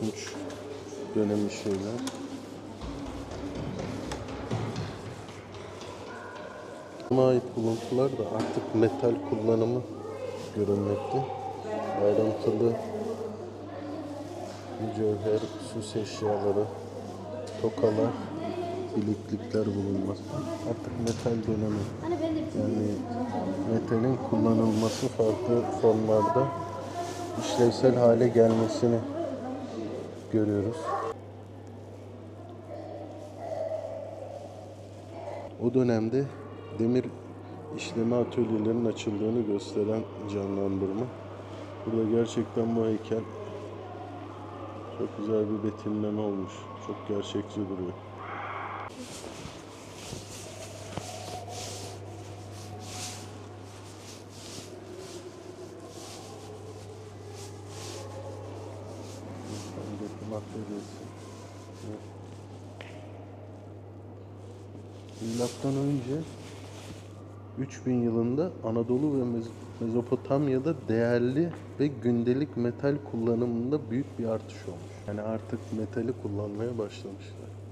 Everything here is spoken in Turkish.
Tunç dönemi şeyler. Buna ait buluntular da artık metal kullanımı görünmekte. Ayrıntılı mücevher, süs eşyaları, tokalar, bileklikler bulunması. Artık metal dönemi. Yani metalin kullanılması farklı formlarda işlevsel hale gelmesini görüyoruz. O dönemde demir işleme atölyelerinin açıldığını gösteren canlandırma. Burada gerçekten bu heykel çok güzel bir betimleme olmuş. Çok gerçekçi duruyor. Atölyesi. Evet. Milattan önce 3000 yılında Anadolu ve Mez- Mezopotamya'da değerli ve gündelik metal kullanımında büyük bir artış olmuş. Yani artık metali kullanmaya başlamışlar.